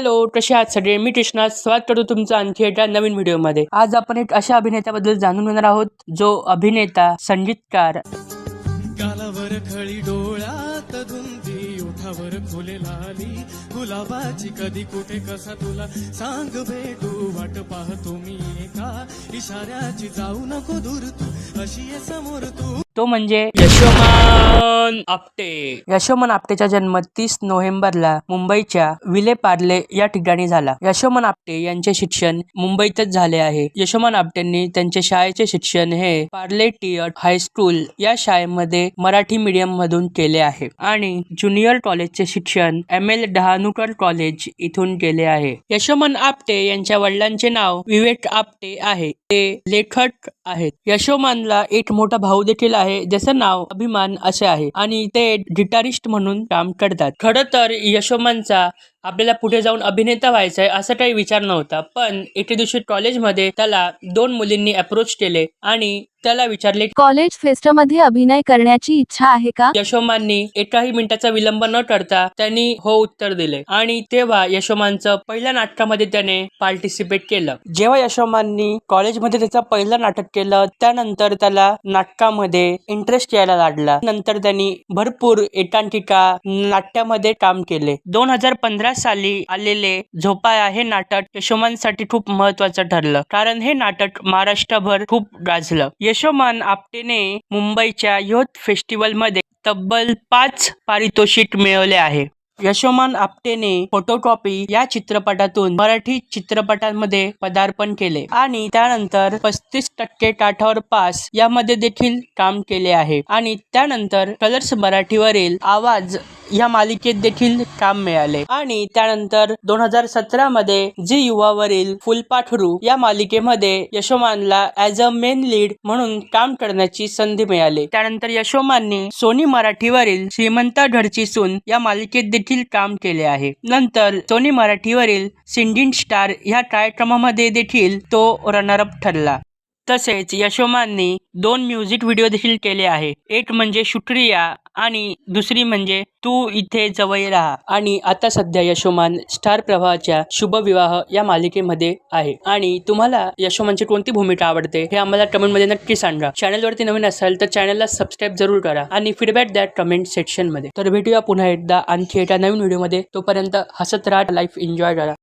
Hello कसे आहात सगळे? मी कृष्णा. स्वागत करतो तुमचं आणखी एका नवीन व्हिडिओमध्ये. आज आपण एक अशा अभिनेत्याबद्दल जाणून घेणार आहोत जो अभिनेता संगीतकार. डोळ्यात धुंदी ओठावर फुले लाली. गुलाबाची कधी कुठे कसा तुला? सांग भेटू वाट पाहतो मी एका. इशाऱ्याची जाऊ नको दूर तू अशी आहे समोर तू. तो म्हणजे यशोमान आपटे. यशोमन आपटेचा जन्म तीस नोव्हेंबरला मुंबईच्या विले पार्ले या ठिकाणी झाला. यशोमन आपटे यांचे शिक्षण मुंबईतच झाले आहे. यशोमन आपटेंनी त्यांचे शाळेचे शिक्षण हे पार्ले टियर हायस्कूल या शाळेमध्ये मराठी मीडियम मधून केले आहे आणि ज्युनियर कॉलेजचे शिक्षण एम एल डहाणूकर कॉलेज इथून केले आहे. यशोमन आपटे यांच्या वडिलांचे नाव विवेक आपटे आहे. ते लेखक आहेत. यशोमानला एक मोठा भाऊ देखील आहे ज्याचं नाव अभिमान असे आहे आणि ते गिटारिस्ट म्हणून काम करतात. खरं तर यशोमानचा आपल्याला पुढे जाऊन अभिनेता व्हायचा आहे असा काही विचार नव्हता पण एके दिवशी कॉलेजमध्ये त्याला दोन मुलींनी अप्रोच केले आणि त्याला विचारले कॉलेज फेस्टमध्ये अभिनय करण्याची इच्छा आहे का? यशोमाननी एकाही मिनिटाचा विलंब न करता त्यांनी हो उत्तर दिले आणि तेव्हा यशोमानचं पहिल्या नाटकामध्ये त्याने पार्टिसिपेट केलं. जेव्हा यशोमाननी कॉलेजमध्ये त्याचं पहिलं नाटक केलं त्यानंतर त्याला नाटकामध्ये इंटरेस्ट यायला लागला. नंतर त्यांनी भरपूर एकांकिका नाट्यामध्ये काम केले. दोन हजार पंधरा साली आलेले झोपाया हे नाटक यशोमानसाठी खूप महत्वाचं ठरलं. कारण हे नाटक महाराष्ट्रभर खूप गाजलं. यशोमान आपटेने मुंबईच्या युथ फेस्टिवलमध्ये तब्बल पाच पारितोषिक मिळवले आहे. यशोमान आपटेने फोटोकॉपी या चित्रपटातून मराठी चित्रपटांमध्ये पदार्पण केले आणि त्यानंतर पस्तीस टक्के काठावर पास यामध्ये देखील काम केले आहे. आणि त्यानंतर कलर्स मराठीवरील आवाज या मालिकेत देखील काम मिळाले. आणि त्यानंतर दोन हजार सतरा मध्ये जी युवावरील फुलपाठरू या मालिकेमध्ये यशोमानला ऍज अ मेन लीड म्हणून काम करण्याची संधी मिळाली. त्यानंतर यशोमानने सोनी मराठीवरील श्रीमंता घरची सून या मालिकेत देखील काम केले आहे. नंतर सोनी मराठीवरील सिंडिंग स्टार या कार्यक्रमामध्ये देखील तो रनरअप ठरला. तसेच यशोमाननी दोन म्युझिक व्हिडिओ देखील केले आहे. एक म्हणजे शुक्रिया आणि दुसरी म्हणजे तू इथे जवळ राहा. आणि आता सध्या यशोमान स्टार प्रवाहाच्या शुभविवाह या मालिकेमध्ये आहे. आणि तुम्हाला यशोमानची कोणती भूमिका आवडते हे आम्हाला कमेंटमध्ये नक्की सांगा. चॅनलवरती नवीन असाल तर चॅनलला सबस्क्राईब जरूर करा आणि फीडबॅक द्या कमेंट सेक्शनमध्ये तर भेटूया पुन्हा एकदा आणखी एका नवीन व्हिडिओमध्ये तोपर्यंत हसत राहा लाईफ एन्जॉय करा.